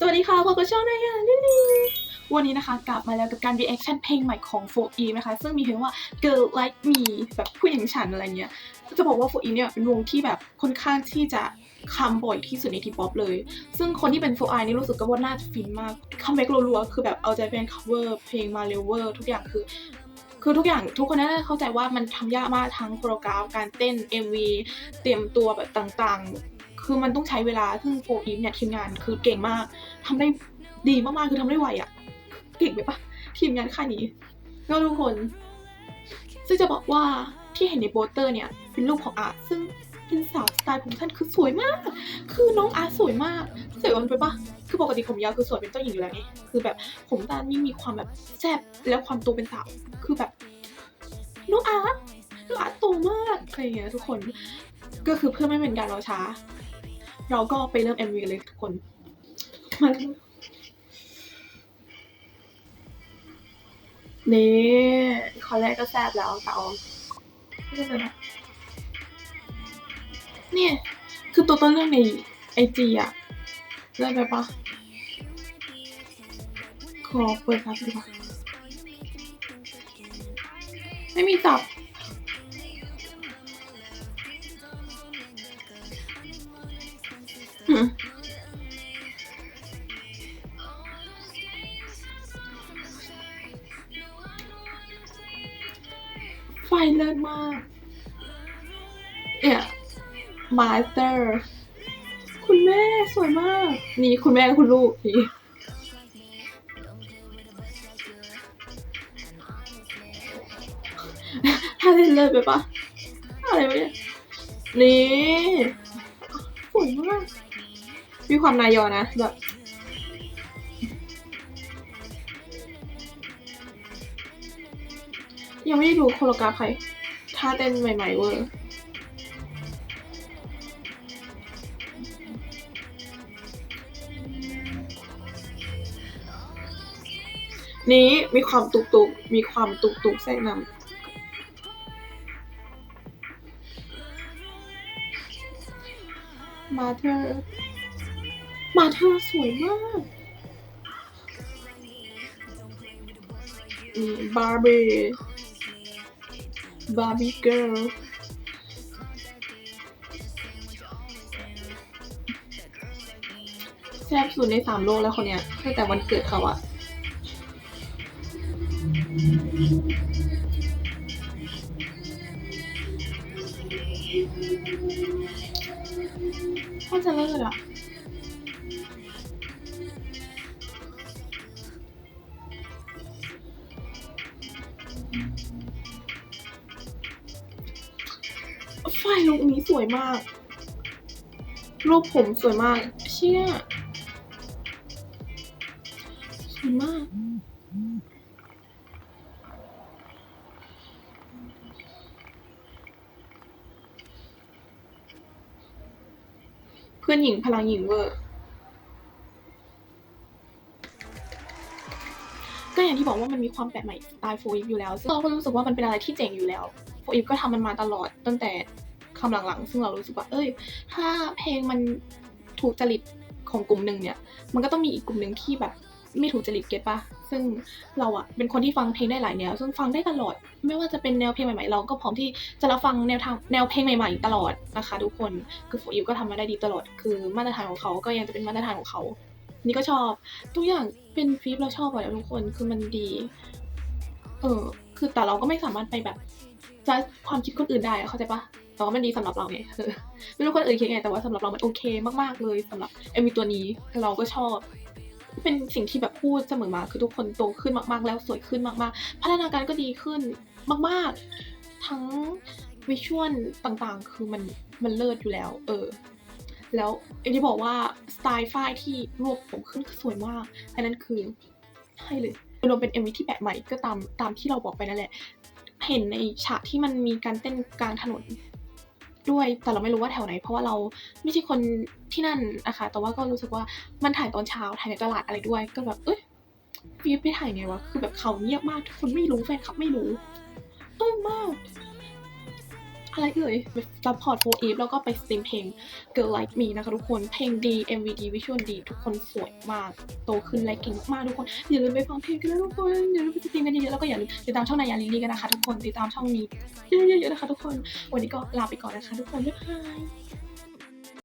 สวัสดีค่ะพบกับช่องนายาลิลี่วันนี้นะคะกลับมาแล้วกับการ reaction เพลงใหม่ของ 4 e นะคะ ซึ่งมีเพลงว่า Girl Like Me แบบผู้หญิงฉันอะไรเงี้ย จะบอกว่า 4 e เนี่ยเป็นวงที่แบบค่อนข้างที่จะคัมบ่อยที่สุดในทีป๊อปเลย ซึ่งคนที่เป็น 4 i นี่รู้สึกก็ว่าน่าจะฟินมากคัมแบ็กรัวๆคือแบบเอาใจแฟน cover เพลงมาเร็วเวอร์ทุกอย่างคือคือทุกอย่างทุกคนน่าจะเข้าใจว่ามันทำยากมากทั้งโปรแกรมการเต้น MV เตรียมตัวแบบต่างๆ คือมันต้องใช้เวลาซึ่งโฟอีฟเนี่ยทีมงานคือเก่งมากทำได้ดีมากๆคือทำได้ไวอะ่ะเก่งไปปะทีมงานค่ายนี้ก็ทุกคน ซึ่งจะบอกว่าที่เห็นในโปสเตอร์เนี่ยเป็นรูปของอาร์ตซึ่งเป็นสาวสไตล์ผมสั้นคือสวยมาก คือน้องอาร์ตสวยมากสวยวันไปปะคือปกติผมยาวคือสวยเป็นเจ้าหญิงอยู่แล้วไงคือแบบผมตานี่มีความแบบแซ่บแล้วความโตเป็นสาวคือแบบน้องอาร์ตน้องอาร์ตโตมากอะไรเงี้ยทุกคน ก็คือเพื่อไม่เป็นการรอช้า เราก็ไปเริ่ม MV เลยทุกคนมาเลยนี่คอนแรกก็แซ่บแล้วเตาไม่ใช่นะเนี่ย คือตัวต้นเรื่องในไอจีอะได้ไหมปะขอเปิดรับดีกว่าไม่มีจับ มากเนี่ยมาสเตอร์คุณแม่สวยมาก นี่คุณแม่และคุณลูกนี่ถ้าเล่นเลิศไปปะอะไรวะเนี่ยนี่สวยมาก มีความนายอนะแบบยังไม่ได้ดูโคโรกราฟใคร ท่าเต้นใหม่ๆเวอร์นี้มีความตุกตุกๆมีความตุกตุกๆแทรกนำมาเธอ มาเธอสวยมากบาร์บี้ บาร์บี้เกิร์ลแซ่บสุดในสามโลกแล้วคนเนี้ยตั้งแต่วันเกิดเขาอะพ่อจะเลิศอะ ไฟลุกนี้สวยมาก รูปผมสวยมาก เชี่ยสวยมาก เพื่อนหญิงพลังหญิงเวอร์ อย่างที่บอกว่ามันมีความแปลกใหม่สไตล์โฟอีฟอยู่แล้วซึ่งเราก็รู้สึกว่ามันเป็นอะไรที่เจ๋งอยู่แล้วโฟอีฟก็ทำมันมาตลอดตั้งแต่คำหลังๆ ซึ่งเรารู้สึกว่า เอ้ย ถ้าเพลงมันถูกจริตของกลุ่มหนึ่งเนี่ย มันก็ต้องมีอีกกลุ่มหนึ่งที่แบบไม่ถูกจริตเก็ตปะซึ่งเราอะเป็นคนที่ฟังเพลงได้หลายแนว ซึ่งฟังได้ตลอด ไม่ว่าจะเป็นแนวเพลงใหม่ๆ เราก็พร้อมที่จะรับฟังแนวทางแนวเพลงใหม่ๆ ตลอดนะคะทุกคน คือโฟอีฟก็ทำมาได้ดีตลอด คือมาตรฐานของเขาก็ยังจะเป็นมาตรฐานของเขา นี่ก็ชอบ ทุกอย่างเป็นฟีฟเราชอบหมดแล้วทุกคนคือมันดี เออ คือแต่เราก็ไม่สามารถไปแบบจะความคิดคนอื่นได้เข้าใจปะแต่ว่ามันดีสำหรับเราไงเออไม่รู้คนอื่นคิดไงแต่ว่าสำหรับเรามันโอเคมากๆเลยสำหรับเอ็มวีตัวนี้เราก็ชอบ เป็นสิ่งที่แบบพูดเสมอมา คือทุกคนโตขึ้นมากๆ แล้วสวยขึ้นมากๆ พัฒนาการก็ดีขึ้นมาก ๆ ทั้งวิชวลต่างๆ คือมันมันเลิศอยู่แล้ว เออ แล้วอย่างที่บอกว่าสไตล์ฝ้ายที่รวบผมขึ้นสวยมาก อันนั้นคือให้เลยรวมเป็น MV ที่แปลกใหม่ก็ตามตามที่เราบอกไปนั่นแหละ เห็นในฉากที่มันมีการเต้นกลางถนนด้วยแต่เราไม่รู้ว่าแถวไหน เพราะว่าเราไม่ใช่คนที่นั่นนะคะ แต่ว่าก็รู้สึกว่ามันถ่ายตอนเช้าถ่ายในตลาดอะไรด้วย ก็แบบเอ้ยฟีไปถ่ายไงวะคือแบบเขาเงียบมากทุกคนไม่รู้แฟนคลับไม่รู้เออมาก อะไรเอ่ยซัพพอร์ตโฟอีฟแล้วก็ไปสตรีมเพลง Girl Like Me นะคะทุกคน เพลงดี MV ดี วิชวลดี ทุกคนสวยมาก โตขึ้นและเก่งมากทุกคน อย่าลืมไปฟังเพลงกันนะทุกคนอย่าลืมไปสตรีมกันเยอะๆแล้วก็อย่าลืมติดตามช่องนายาลีลีกันนะคะทุกคน ติดตามช่องนี้เยอะๆนะคะทุกคน วันนี้ก็ลาไปก่อนนะคะทุกคนบ๊ายบาย